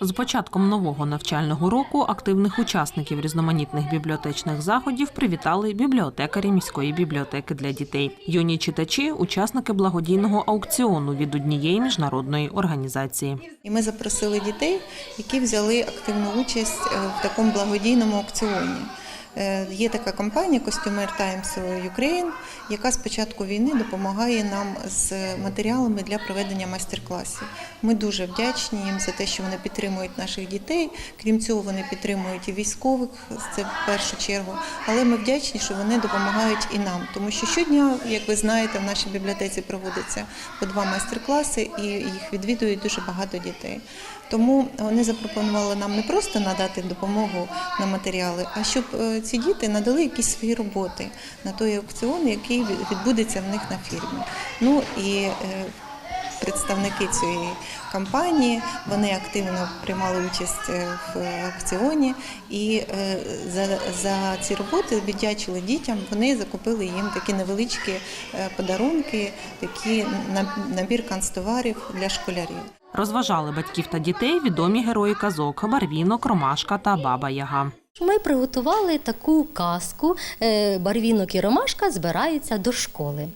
З початком нового навчального року активних учасників різноманітних бібліотечних заходів привітали бібліотекарі міської бібліотеки для дітей. Юні читачі учасники благодійного аукціону від однієї міжнародної організації. І ми запросили дітей, які взяли активну участь е, в такому благодійному аукціоні. Е, Є така компанія Costumer Times Ukraine, яка з початку війни допомагає нам з матеріалами для проведення майстер-класів. Ми дуже вдячні їм за те, що вони підтримують наших дітей. Крім цього, вони підтримують і військових, це в першу чергу. Але ми вдячні, що вони допомагають і нам, тому що щодня, як ви знаєте, в нашій бібліотеці проводиться по два майстер-класи, і їх відвідують дуже багато дітей. Тому вони запропонували нам не просто надати допомогу на матеріали, а щоб е, ці діти надали якісь свої роботи на той аукціон, який відбудеться в них на фірмі. Ну і е, представники цієї компанії вони активно приймали участь е, в аукціоні і е, за, за ці роботи віддячили дітям. Вони закупили їм такі невеличкі подарунки, такі набір канцтоварів для школярів. Розважали батьків та дітей відомі герої казок Барвінок, Ромашка та Баба Яга. Ми приготували таку казку. е, Барвінок і Ромашка збираються до школи.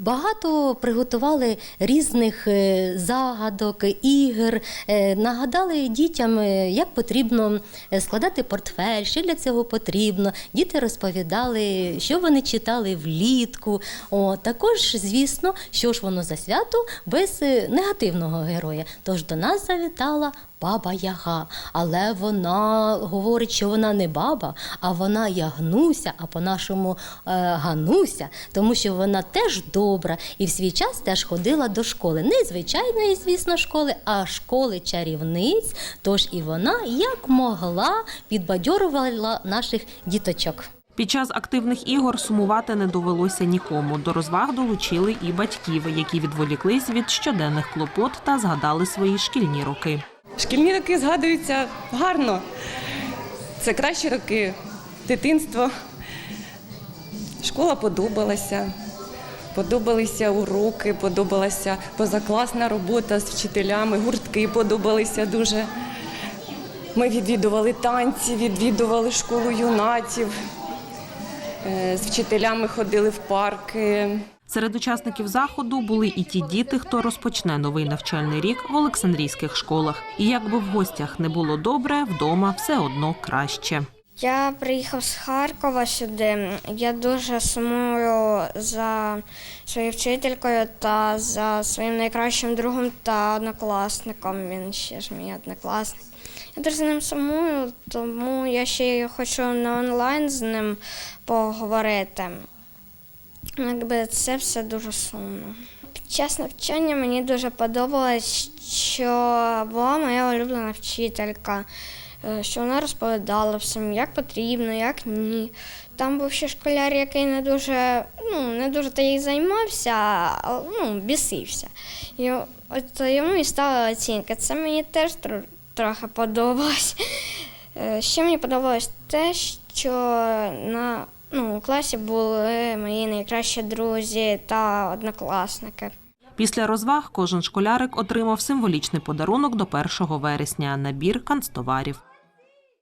Багато приготували різних е, загадок, ігор, е, нагадали дітям, е, як потрібно складати портфель, що для цього потрібно. Діти розповідали, що вони читали влітку. О, також, звісно, що ж воно за свято без негативного героя. Тож до нас завітала баба Яга, але вона говорить, що вона не баба, а вона ягнуся, а по-нашому е, гануся, тому що вона теж добра і в свій час теж ходила до школи. Не звичайної, звісно, школи, а школи чарівниць. Тож і вона як могла підбадьорувала наших діточок. Під час активних ігор сумувати не довелося нікому. До розваг долучили і батьків, які відволіклись від щоденних клопот та згадали свої шкільні роки. Шкільні роки згадуються гарно. Це кращі роки дитинства. Школа подобалася. Подобалися уроки, подобалася позакласна робота з вчителями, гуртки подобалися дуже. Ми відвідували танці, відвідували школу юнатів, е, з вчителями ходили в парки. Серед учасників заходу були і ті діти, хто розпочне новий навчальний рік в Олександрійських школах. І якби в гостях не було добре, вдома все одно краще. Я приїхав з Харкова сюди. Я дуже сумую за своєю вчителькою та за своїм найкращим другом та однокласником. Він ще ж мій однокласник. Я дуже за ним сумую, тому я ще хочу на онлайн з ним поговорити. Якби це все дуже сумно. Під час навчання мені дуже подобалось, що була моя улюблена вчителька, що вона розповідала всім, як потрібно, як ні. Там був ще школяр, який не дуже, ну, не дуже та й займався, а ну, бісився. І от йому і ставили оцінки. Це мені теж тро- трохи подобалось. Е, Ще мені подобалось те, що на ну, у класі були мої найкращі друзі та однокласники. Після розваг кожен школярик отримав символічний подарунок до 1 вересня – набір канцтоварів.